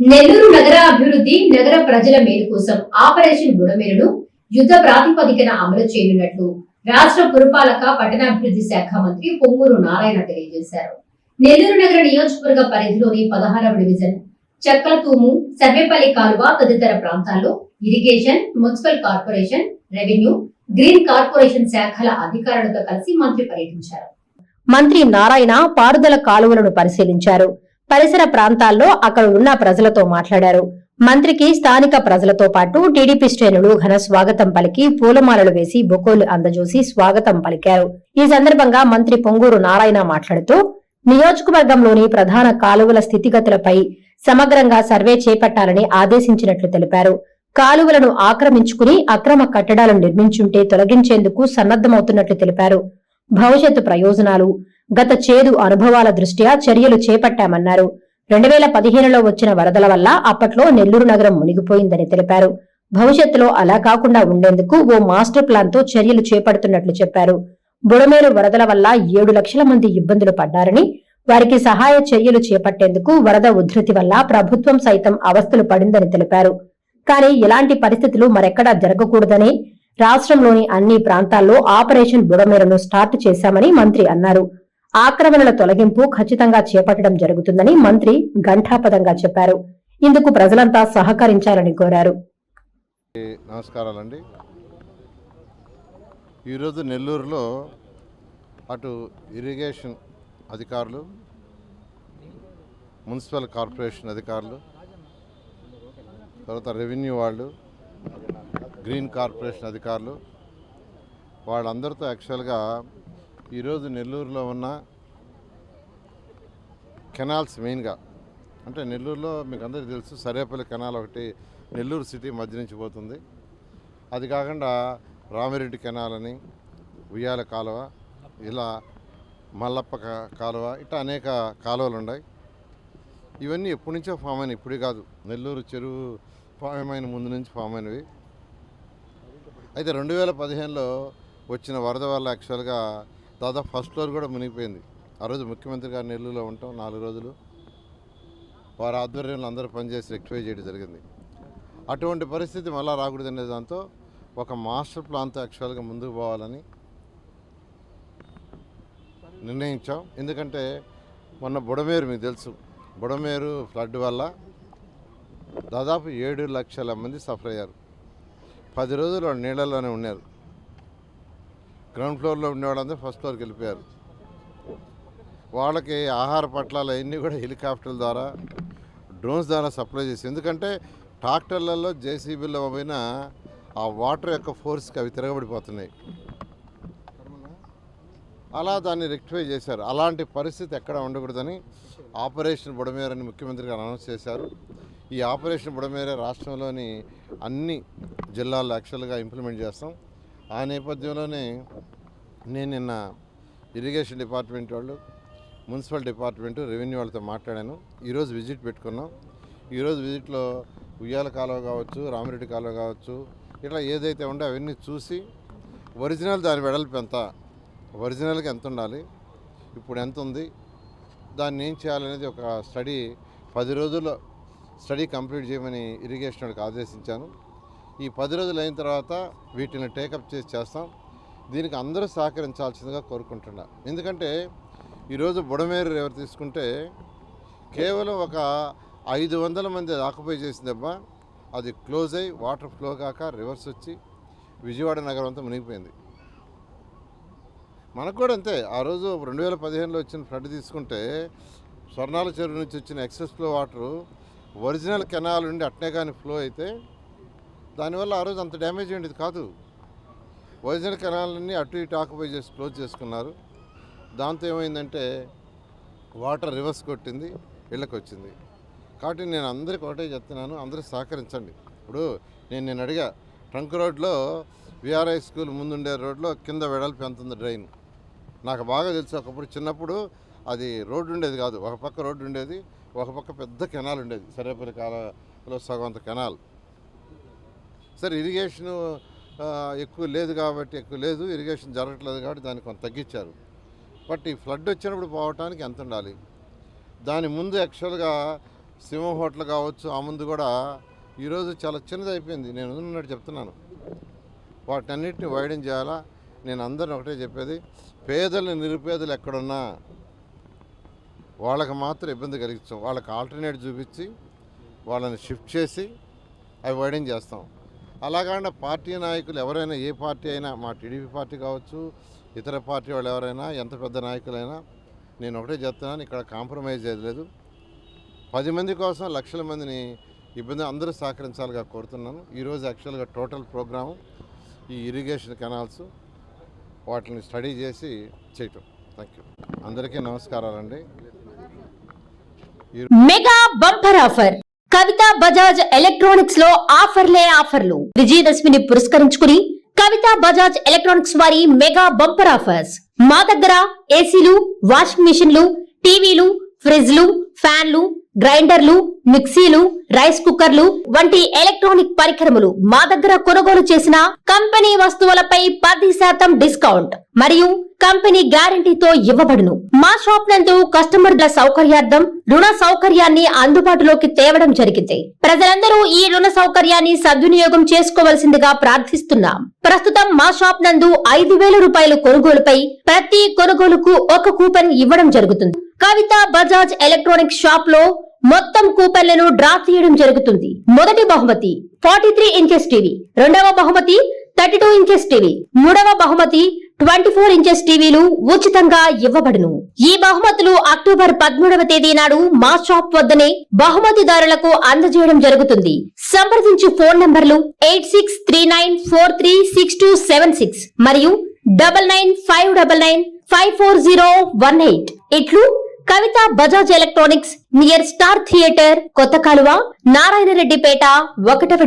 నెల్లూరు నగర అభివృద్ధి నగర ప్రజల మేలు కోసం ఆపరేషన్ బుడమేరును యుద్ధ ప్రాతిపదికన అమలు చేయనున్నట్లు రాష్ట్ర పురపాలక పట్టణాభివృద్ధి శాఖ మంత్రి పొంగూరు నారాయణ తెలియజేశారు. నెల్లూరు నగర నియోజకవర్గ పరిధిలోని పదహారవ డివిజన్ చక్కలతూము సర్వేపల్లి కాలువ తదితర ప్రాంతాల్లో irrigation municipal corporation revenue green corporation శాఖల అధికారులతో కలిసి మంత్రి పర్యటించారు. మంత్రి నారాయణ పారుదల కాలువలను పరిశీలించారు. పరిసర ప్రాంతాల్లో అక్కడ ఉన్న ప్రజలతో మాట్లాడారు. మంత్రికి స్థానిక ప్రజలతో పాటు టీడీపీ శ్రేణులు ఘన స్వాగతం పలికి పూలమాలలు వేసి బొకోలు అందజూసి స్వాగతం పలికారు. ఈ సందర్భంగా మంత్రి పొంగూరు నారాయణ మాట్లాడుతూ నియోజకవర్గంలోని ప్రధాన కాలువల స్థితిగతులపై సమగ్రంగా సర్వే చేపట్టాలని ఆదేశించినట్లు తెలిపారు. కాలువలను ఆక్రమించుకుని అక్రమ కట్టడాలను నిర్మించుంటే తొలగించేందుకు సన్నద్దమవుతున్నట్లు తెలిపారు. భవిష్యత్తు ప్రయోజనాలు గత చేదు అనుభవాల దృష్ట్యా చర్యలు చేపట్టామన్నారు. రెండు వేల పదిహేనులో వచ్చిన వరదల వల్ల అప్పట్లో నెల్లూరు నగరం మునిగిపోయిందని తెలిపారు. భవిష్యత్తులో అలా కాకుండా ఉండేందుకు ఓ మాస్టర్ ప్లాన్తో చర్యలు చేపడుతున్నట్లు చెప్పారు. బుడమేరు వరదల వల్ల ఏడు లక్షల మంది ఇబ్బందులు పడ్డారని వారికి సహాయ చర్యలు చేపట్టేందుకు వరద ఉధృతి వల్ల ప్రభుత్వం సైతం అవస్థలు పడిందని తెలిపారు. కానీ ఇలాంటి పరిస్థితులు మరెక్కడా జరగకూడదని రాష్ట్రంలోని అన్ని ప్రాంతాల్లో ఆపరేషన్ బుడమేరును స్టార్ట్ చేశామని మంత్రి అన్నారు. ఆక్రమణల తొలగింపు ఖచ్చితంగా చేపట్టడం జరుగుతుందని మంత్రి ఘంటాపదంగా చెప్పారు. ఇందుకు ప్రజలంతా సహకరించాలని కోరారు. నమస్కారాలండి. ఈరోజు నెల్లూరులో అటు ఇరిగేషన్ అధికారులు మున్సిపల్ కార్పొరేషన్ అధికారులు తర్వాత రెవెన్యూ వాళ్ళు గ్రీన్ కార్పొరేషన్ అధికారులు వాళ్ళందరితో యాక్చువల్గా ఈరోజు నెల్లూరులో ఉన్న కెనాల్స్ మెయిన్గా అంటే నెల్లూరులో మీకు అందరికీ తెలుసు సరేపల్లి కెనాల్ ఒకటి నెల్లూరు సిటీ మధ్య నుంచి పోతుంది. అది కాకుండా రామిరెడ్డి కెనాల్ అని ఉయ్యాల కాలువ ఇలా మల్లప్ప కాలువ ఇట్లా అనేక కాలువలు ఉన్నాయి. ఇవన్నీ ఎప్పటి నుంచో ఫామ్ అయినాయి ఇప్పుడే కాదు నెల్లూరు చెరువు ఫామ్ అయిన ముందు నుంచి ఫామ్ అయినవి. అయితే రెండు వేల పదిహేనులో వచ్చిన వరద వల్ల యాక్చువల్గా దాదాపు ఫస్ట్ ఫ్లోర్ కూడా మునిగిపోయింది. ఆ రోజు ముఖ్యమంత్రి గారు నెల్లూరులో ఉంటాం నాలుగు రోజులు వారి ఆధ్వర్యంలో అందరూ పనిచేసి రెక్టిఫై చేయడం జరిగింది. అటువంటి పరిస్థితి మళ్ళా రాకూడదనే దాంతో ఒక మాస్టర్ ప్లాన్తో యాక్చువల్గా ముందుకు పోవాలని నిర్ణయించాం. ఎందుకంటే మొన్న బుడమేరు మీకు తెలుసు. బుడమేరు ఫ్లడ్ వల్ల దాదాపు ఏడు లక్షల మంది సఫర్ అయ్యారు. పది రోజులు నీళ్ళలోనే ఉన్నారు. గ్రౌండ్ ఫ్లోర్లో ఉండే వాళ్ళందరూ ఫస్ట్ ఫ్లోర్కి వెళ్ళిపోయారు. వాళ్ళకి ఆహార పట్లాలు అవన్నీ కూడా హెలికాప్టర్ల ద్వారా డ్రోన్స్ ద్వారా సప్లై చేసి ఎందుకంటే ట్రాక్టర్లలో జేసీబీలో పైన ఆ వాటర్ యొక్క ఫోర్స్కి అవి తిరగబడిపోతున్నాయి. అలా దాన్ని రెక్టిఫై చేశారు. అలాంటి పరిస్థితి ఎక్కడ ఉండకూడదని ఆపరేషన్ బుడమేరని ముఖ్యమంత్రి గారు అనౌన్స్ చేశారు. ఈ ఆపరేషన్ బుడమేర రాష్ట్రంలోని అన్ని జిల్లాల్లో యాక్చువల్గా ఇంప్లిమెంట్ చేస్తాం. ఆ నేపథ్యంలోనే నేను నిన్న ఇరిగేషన్ డిపార్ట్మెంట్ వాళ్ళు మున్సిపల్ డిపార్ట్మెంట్ రెవెన్యూ వాళ్ళతో మాట్లాడాను. ఈరోజు విజిట్ పెట్టుకున్నాం. ఈరోజు విజిట్లో ఉయ్యాల కాలువ కావచ్చు రామిరెడ్డి కాలువ కావచ్చు ఇట్లా ఏదైతే ఉందో అవన్నీ చూసి ఒరిజినల్ దాని వెడల్పు ఎంత ఒరిజినల్గా ఎంత ఉండాలి ఇప్పుడు ఎంత ఉంది దాన్ని ఏం చేయాలనేది ఒక స్టడీ పది రోజుల్లో స్టడీ కంప్లీట్ చేయమని ఇరిగేషన్ వాళ్ళకి ఆదేశించాను. ఈ పది రోజులు అయిన తర్వాత వీటిని టేకప్ చేసి చేస్తాం. దీనికి అందరూ సహకరించాల్సిందిగా కోరుకుంటున్నా. ఎందుకంటే ఈరోజు బుడమేరు రివర్ తీసుకుంటే కేవలం ఒక ఐదు వందల మంది ఆక్యుపై చేసిందమ్మా అది క్లోజ్ అయ్యి వాటర్ ఫ్లో కాక రివర్స్ వచ్చి విజయవాడ నగరం అంతా మునిగిపోయింది. మనకు కూడా అంతే. ఆ రోజు రెండు వేల పదిహేనులో వచ్చిన ఫ్లడ్ తీసుకుంటే స్వర్ణాల చెరువు నుంచి వచ్చిన excess flow water original canal నుండి అట్నే కానీ ఫ్లో అయితే దానివల్ల ఆ రోజు అంత డ్యామేజ్ ఉండేది కాదు. వైజాగ్ కెనాలన్నీ అటు ఇటు ఆక్యుపై చేసి క్లోజ్ చేసుకున్నారు. దాంతో ఏమైందంటే వాటర్ రివర్స్ కొట్టింది ఇళ్ళకి వచ్చింది కాబట్టి నేను అందరికి ఒకటే చెప్తున్నాను అందరూ సహకరించండి. ఇప్పుడు నేను నేను అడిగా ట్రంక్ రోడ్లో విఆర్ఐ స్కూల్ ముందుండే రోడ్లో కింద వెడల్పు ఎంత ఉంది డ్రైన్? నాకు బాగా తెలుసు ఒకప్పుడు చిన్నప్పుడు అది రోడ్డు ఉండేది కాదు. ఒక పక్క రోడ్డు ఉండేది ఒక పక్క పెద్ద కెనాల్ ఉండేది. సరేపల్లి కాలంలో సగం అంత కెనాల్. సరే ఇరిగేషన్ ఎక్కువ లేదు కాబట్టి ఎక్కువ లేదు ఇరిగేషన్ జరగట్లేదు కాబట్టి దాన్ని కొంత తగ్గించారు. బట్ ఈ ఫ్లడ్ వచ్చినప్పుడు పోవటానికి ఎంత ఉండాలి? దాని ముందు యాక్చువల్గా సింహం హోటల్ కావచ్చు ఆ ముందు కూడా ఈరోజు చాలా చిన్నది అయిపోయింది. నేను ఉన్నట్టు చెప్తున్నాను. వాటన్నిటిని వైడెన్ చేయాలా? నేను అందరిని ఒకటే చెప్పేది పేదలు నిరుపేదలు ఎక్కడున్నా వాళ్ళకి మాత్రం ఇబ్బంది కలిగించాం వాళ్ళకి ఆల్టర్నేట్ చూపించి వాళ్ళని షిఫ్ట్ చేసి అవి వైడెన్ చేస్తాం. అలాగంటే పార్టీ నాయకులు ఎవరైనా ఏ పార్టీ అయినా మా టీడీపీ పార్టీ కావచ్చు ఇతర పార్టీ వాళ్ళు ఎవరైనా ఎంత పెద్ద నాయకులైనా నేను ఒకటే చెప్తున్నాను ఇక్కడ కాంప్రమైజ్ చేయలేదు పది మంది కోసం లక్షల మందిని ఇబ్బంది అందరూ సహకరించాలిగా కోరుతున్నాను. ఈరోజు యాక్చువల్గా టోటల్ ప్రోగ్రాము ఈ ఇరిగేషన్ కెనాల్స్ వాటిని స్టడీ చేసి చేయటం. Thank you. అందరికీ నమస్కారాలండి. Mega bumper offer. Kavitha Bajaj ఎలక్ట్రానిక్స్లో ఆఫర్లే ఆఫర్లు. విజయదశమిని పురస్కరించుకుని కవిత బజాజ్ ఎలక్ట్రానిక్స్ వారి మెగా బంపర్ ఆఫర్స్. మా దగ్గర ఏసీలు వాషింగ్ మిషన్లు టీవీలు ఫ్రిడ్జ్లు ఫ్యాన్లు గ్రైండర్లు మిక్సీలు రైస్ కుక్కర్లు వంటి ఎలక్ట్రానిక్ పరికరములు మా దగ్గర కొనుగోలు చేసిన కంపెనీ వస్తువులపై పది శాతం డిస్కౌంట్. మరియు కంపెనీ గ్యారంటీతో ఇవ్వబడును. మా షాప్ నందు కస్టమర్ల సౌకర్యార్థం రుణ సౌకర్యాన్ని అందుబాటులోకి తేవడం జరిగింది. ప్రజలందరూ ఈ రుణ సౌకర్యాన్ని సద్వినియోగం చేసుకోవలసిందిగా ప్రార్థిస్తున్నాం. ప్రస్తుతం మా షాప్ నందు ఐదు వేల రూపాయల కొనుగోలుపై ప్రతి కొనుగోలుకు ఒక కూపన్ ఇవ్వడం జరుగుతుంది. కవిత బజాజ్ ఎలక్ట్రానిక్ షాప్లో మొత్తం కూపన్లను డ్రా తీయడం జరుగుతుంది. మొదటి బహుమతి ఫార్టీ త్రీ ఇంచెస్ టీవీ రెండవ బహుమతి థర్టీ టూ ఇంచెస్ టీవీ మూడవ బహుమతి ట్వంటీ ఫోర్ ఇంచెస్ టీవీలు ఉచితంగా ఇవ్వబడును. ఈ బహుమతులు అక్టోబర్ పదమూడవ తేదీ నాడు మా షాప్ వద్దనే బహుమతిదారులకు అందజేయడం జరుగుతుంది. సంప్రదించు ఫోన్ నంబర్లు eight six three nine four three six two seven six మరియు double nine five double nine five four zero one eight. ఇట్లు Kavitha Bajaj electronics near star theatre కొత్త కాలువ నారాయణరెడ్డిపేట ఒకటవ